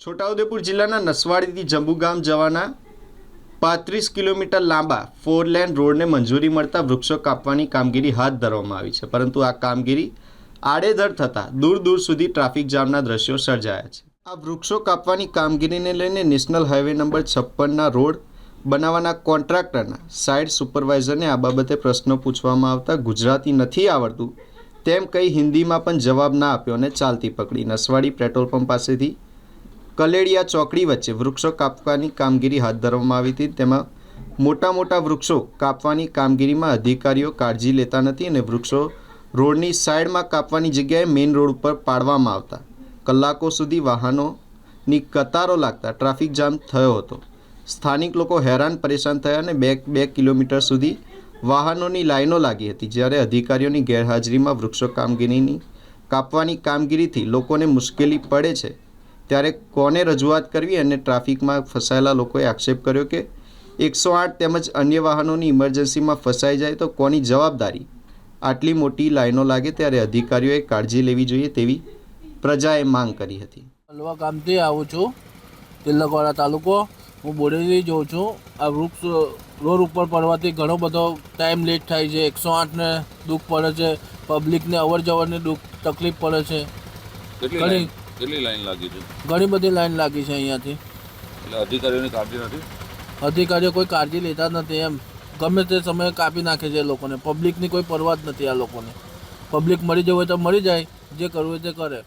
છોટાઉદેપુર જિલ્લાના નસવાડીથી જંબુગામ જવાના પાંત્રીસ કિલોમીટર લાંબા ફોર લેન રોડને મંજૂરી મળતા વૃક્ષો કાપવાની કામગીરી હાથ ધરવામાં આવી છે. પરંતુ આ કામગીરી આડેધડ થતાં દૂર દૂર સુધી ટ્રાફિક જામના દ્રશ્યો સર્જાયા છે. આ વૃક્ષો કાપવાની કામગીરીને લઈને નેશનલ હાઈવે નંબર છપ્પનના રોડ બનાવવાના કોન્ટ્રાક્ટરના સાઇડ સુપરવાઇઝરને આ બાબતે પ્રશ્નો પૂછવામાં આવતા ગુજરાતી નથી આવડતું તેમ કહી હિન્દીમાં પણ જવાબ ના આપ્યો અને ચાલતી પકડી. નસવાડી પેટ્રોલ પંપ પાસેથી કલેડિયા ચોકડી વચ્ચે વૃક્ષો કાપવાની કામગીરી હાથ ધરવામાં આવી હતી. તેમાં મોટા મોટા વૃક્ષો કાપવાની કામગીરીમાં અધિકારીઓ કાળજી લેતા નથી અને વૃક્ષો રોડની સાઈડમાં કાપવાની જગ્યાએ મેઇન રોડ ઉપર પાડવામાં આવતા. કલાકો સુધી વાહનોની કતારો લાગતા ટ્રાફિક જામ થયો હતો. સ્થાનિક લોકો હેરાન, પરેશાન થયા અને બે બે કિલોમીટર સુધી વાહનોની લાઈનો લાગી હતી, જ્યારે અધિકારીઓની ગેરહાજરીમાં વૃક્ષો કામગીરીની કાપવાની કામગીરીથી લોકોને મુશ્કેલી પડે છે. ત્યારે કોને રજૂઆત કરવી અને ટ્રાફિકમાં ફસાયેલા લોકોએ આક્ષેપ કર્યો કે એકસો આઠ તેમજ અન્ય વાહનોની ઇમરજન્સીમાં ફસાઈ જાય તો કોની જવાબદારી? આટલી મોટી લાઈનો લાગે ત્યારે અધિકારીઓએ કાળજી લેવી જોઈએ તેવી પ્રજાએ માંગ કરી હતી. હલવા ગામથી આવું છું તિલકવાડા તાલુકો. હું બોડેલી જોઉં છું. આ વૃક્ષ રોડ ઉપર પડવાથી ઘણો બધો ટાઈમ લેટ થાય છે. એકસો આઠને દુઃખ પડે છે. પબ્લિકને અવર જવરની દુઃખ તકલીફ પડે છે. ઘણી- કેટલી લાઈન લાગી છે? ઘણી બધી લાઈન લાગી છે અહીંયાથી. એટલે અધિકારીઓની કાળજી નથી? અધિકારીઓ કોઈ કાળજી લેતા જ નથી એમ. ગમે તે સમયે કાપી નાખે છે એ લોકોને. પબ્લિકની કોઈ પરવા જ નથી આ લોકોને. પબ્લિક મરી જવું હોય તો મરી જાય. જે કરવું હોય તે કરે.